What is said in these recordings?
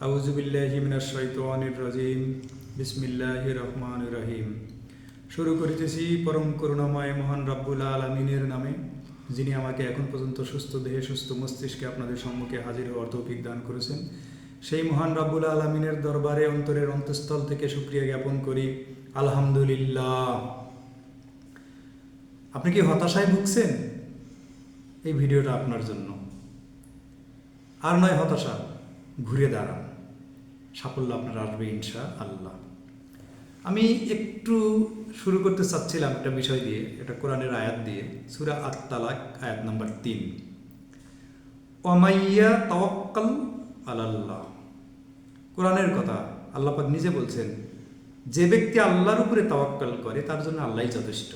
আউজুবিল্লাহি মিনাশ শাইতানির রাজিম। বিসমিল্লাহির রহমানির রহিম। শুরু করিতেছি পরম করুণাময় মহান রাব্বুল আলামিনের নামে, যিনি আমাকে এখন পর্যন্ত সুস্থ দেহে, সুস্থ মস্তিষ্কে আপনাদের সম্মুখে হাজির হওয়ার তৌফিক দান করেছেন। সেই মহান রাব্বুল আলামিনের দরবারে অন্তরের অন্তঃস্থল থেকে সুক্রিয়া জ্ঞাপন করি। আলহামদুলিল্লাহ। আপনি কি হতাশায় ভুগছেন? এই ভিডিওটা আপনার জন্য। আর নয় হতাশা। ঘুরে দাঁড়ান। সাফল্য আপনার আসবে ইনশা আল্লাহ আমি একটু শুরু করতে চাচ্ছিলাম একটা বিষয় দিয়ে, এটা কোরআনের আয়াত দিয়ে, সুরা আত তালাক আয়াত নাম্বার তিন। অমাইয়া তওয়াক্কাল আলাল্লাহ। কোরআনের কথা আল্লাহ পাক নিজে বলছেন, যে ব্যক্তি আল্লাহর উপরে তাওয়াক্কাল করে, তার জন্য আল্লাহই যথেষ্ট।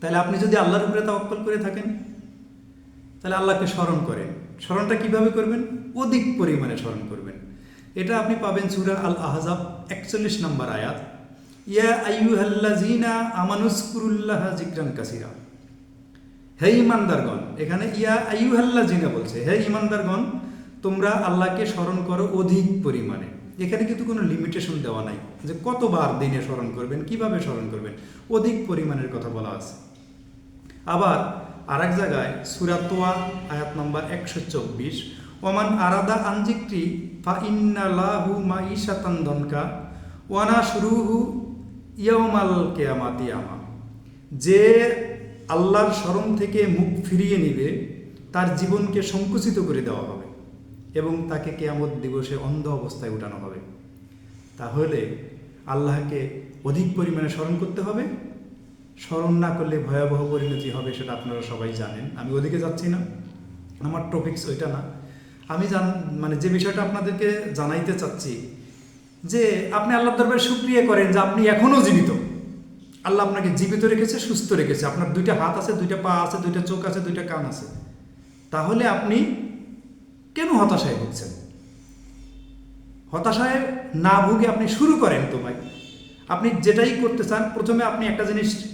তাহলে আপনি যদি আল্লাহর উপরে তাওয়াক্কাল করে থাকেন, তাহলে আল্লাহকে স্মরণ করেন। স্মরণটা কীভাবে করবেন? অধিক পরিমাণে স্মরণ করবেন। এটা আপনি পাবেন সুরা আল আহজাব একচল্লিশ নম্বর আয়াত। ইয়া আইয়ুহাল্লাযীনা আমানুসকুরুল্লাহ জিকরান কাসিরা। হে ইমানদারগণ এখানে ইয়া আইয়ুহাল্লাযীনা বলছে, হে ইমানদারগণ তোমরা আল্লাহকে স্মরণ করো অধিক পরিমাণে। এখানে কিন্তু কোনো লিমিটেশন দেওয়া নাই যে কতবার দিনে স্মরণ করবেন, কীভাবে স্মরণ করবেন। অধিক পরিমাণের কথা বলা আছে। আবার আর এক জায়গায় সুরাতোয়া আয়াত নম্বর একশো চব্বিশ। ওমান আরাদা আঞ্জিকটি ফা ইন্না লাহু মা ইশাতান দনকা ওয়ানা শুরুহু ইয়মাল কেয়ামাতি আমা যে আল্লাহর স্মরণ থেকে মুখ ফিরিয়ে নিবে, তার জীবনকে সংকুচিত করে দেওয়া হবে এবং তাকে কেয়ামত দিবসে অন্ধ অবস্থায় উঠানো হবে। তাহলে আল্লাহকে অধিক পরিমাণে স্মরণ করতে হবে স্মরণ না করলে ভয়াবহ পরিণতি হবে সেটা আপনারা সবাই জানেন। আমি ওদিকে যাচ্ছি না। আমার টপিকস ওইটা না। আমি জান মানে যে বিষয়টা আপনাদেরকে জানাইতে চাচ্ছি, যে আপনি আল্লাহ দরবারে সুক্রিয়া করেন যে আপনি এখনও জীবিত। আল্লাহ আপনাকে জীবিত রেখেছে, সুস্থ রেখেছে। আপনার দুইটা হাত আছে, দুইটা পা আছে, দুইটা চোখ আছে, দুইটা কান আছে। তাহলে আপনি কেন হতাশায় ভুগছেন? হতাশায় না ভুগে আপনি শুরু করেন তোমায়। আপনি যেটাই করতে চান, প্রথমে আপনি একটা জিনিস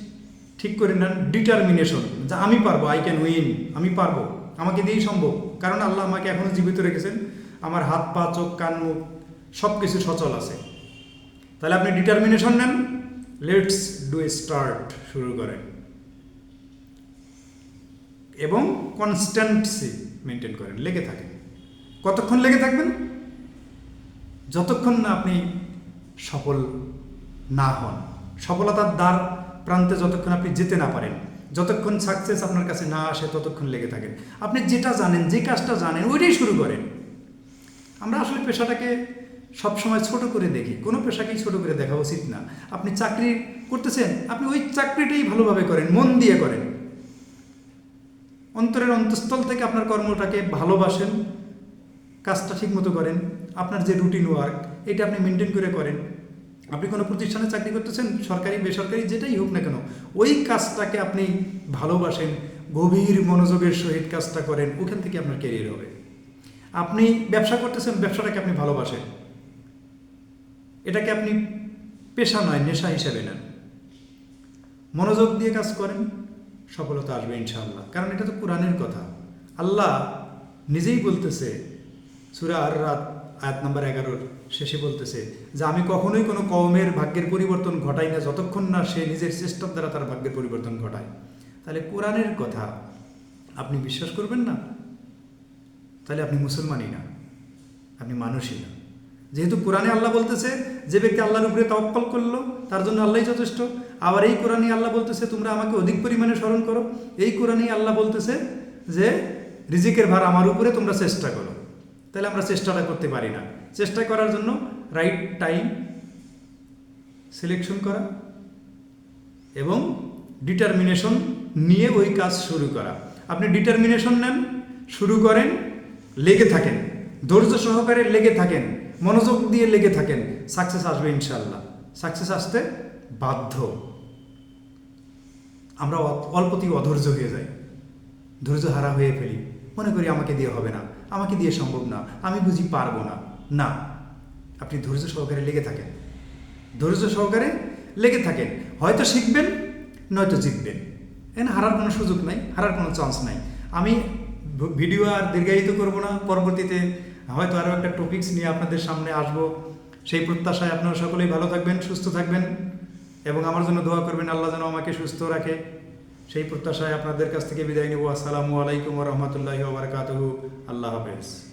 ঠিক করে নেন ডিটারমিনেশন যে আমি পারব আই ক্যান উইন আমি পারব, আমাকে দিয়েই সম্ভব। কারণ আল্লাহ আমাকে এখনও জীবিত রেখেছেন, আমার হাত, পা, চোখ, কান, মুখ সব কিছু সচল আছে। তাহলে আপনি ডিটারমিনেশন নেন লেটস ডু স্টার্ট শুরু করেন। এবং কনস্ট্যান্টসি মেনটেন করেন, লেগে থাকেন। কতক্ষণ লেগে থাকবেন? যতক্ষণ না আপনি সফল না হন। সফলতার দ্বার প্রান্তে যতক্ষণ আপনি যেতে না পারেন, যতক্ষণ সাকসেস আপনার কাছে না আসে, ততক্ষণ লেগে থাকেন। আপনি যেটা জানেন, যে কাজটা জানেন, ওইটাই শুরু করেন। আমরা আসলে পেশাটাকে সবসময় ছোট করে দেখি। কোনো পেশাকেই ছোট করে দেখা উচিত না। আপনি চাকরি করতেছেন, আপনি ওই চাকরিটাই ভালোভাবে করেন, মন দিয়ে করেন। অন্তরের অন্তঃস্থল থেকে আপনার কর্মটাকে ভালোবাসেন, কাজটা ঠিকমতো করেন, আপনার যে রুটিন ওয়ার্ক এটা আপনি মেনটেন করে করেন। আপনি কোনো প্রতিষ্ঠানে চাকরি করতেছেন, সরকারি, বেসরকারি, যেটাই হোক না কেন, ওই কাজটাকে আপনি ভালোবাসেন, গভীর মনোযোগের সহিত কাজটা করেন, ওখান থেকে আপনার ক্যারিয়ার হবে। আপনি ব্যবসা করতেছেন, ব্যবসাটাকে আপনি ভালোবাসেন। এটাকে আপনি পেশা নয়, নেশা হিসেবে নেন। মনোযোগ দিয়ে কাজ করেন, সফলতা আসবে ইনশাআল্লাহ। কারণ এটা তো কোরআনের কথা। আল্লাহ নিজেই বলতেছে, সুরা আর রাত আয়াত নাম্বার এগারোর শেষে বলতেছে যে, আমি কখনোই কোনো কওমের ভাগ্যের পরিবর্তন ঘটাই না যতক্ষণ না সে নিজের চেষ্টার দ্বারা তার ভাগ্যের পরিবর্তন ঘটায়। তাহলে কোরআনের কথা আপনি বিশ্বাস করবেন না? তাহলে আপনি মুসলমানই না, আপনি মানুষই না। যেহেতু কোরআনে আল্লাহ বলতেছে, যে ব্যক্তি আল্লাহর উপরে তওয়াক্কল করল, তার জন্য আল্লাহই যথেষ্ট। আবার এই কোরআনে আল্লাহ বলতেছে, তোমরা আমাকে অধিক পরিমাণে স্মরণ করো। এই কোরআনেই আল্লাহ বলতেছে যে, রিজিকের ভার আমার উপরে তোমরা চেষ্টা করো। তাহলে আমরা চেষ্টাটা করতে পারি না। চেষ্টা করার জন্য রাইট টাইম সিলেকশন করা এবং ডিটারমিনেশন নিয়ে ওই কাজ শুরু করা। আপনি ডিটারমিনেশন নেন, শুরু করেন, লেগে থাকেন। ধৈর্য সহকারে লেগে থাকেন, মনোযোগ দিয়ে লেগে থাকেন সাকসেস আসবে ইনশাল্লাহ সাকসেস আসতে বাধ্য। আমরা অল্পতেই অধৈর্য হয়ে যাই। ধৈর্য হারা হয়ে ফেলি। মনে করি আমাকে দিয়ে হবে না। আমাকে দিয়ে সম্ভব না, আমি বুঝি পারব না। না, আপনি ধৈর্য সহকারে লেগে থাকেন। ধৈর্য সহকারে লেগে থাকেন। হয়তো শিখবেন, নয়তো জিতবেন। এখানে হারার কোনো সুযোগ নাই, হারার কোনো চান্স নাই। আমি ভিডিও আর দীর্ঘায়িত করব না, পরবর্তীতে হয়তো আরও একটা টপিকস নিয়ে আপনাদের সামনে আসব। সেই প্রত্যাশায় আপনারা সকলেই ভালো থাকবেন, সুস্থ থাকবেন এবং আমার জন্য দোয়া করবেন, আল্লাহ যেন আমাকে সুস্থ রাখে। সেই প্রত্যাশায় আপনাদের কাছ থেকে বিদায় নেব। আসসালামু আলাইকুম রহমতুল্লাহ ওবরাকাতুহু আল্লাহ হাফেজ।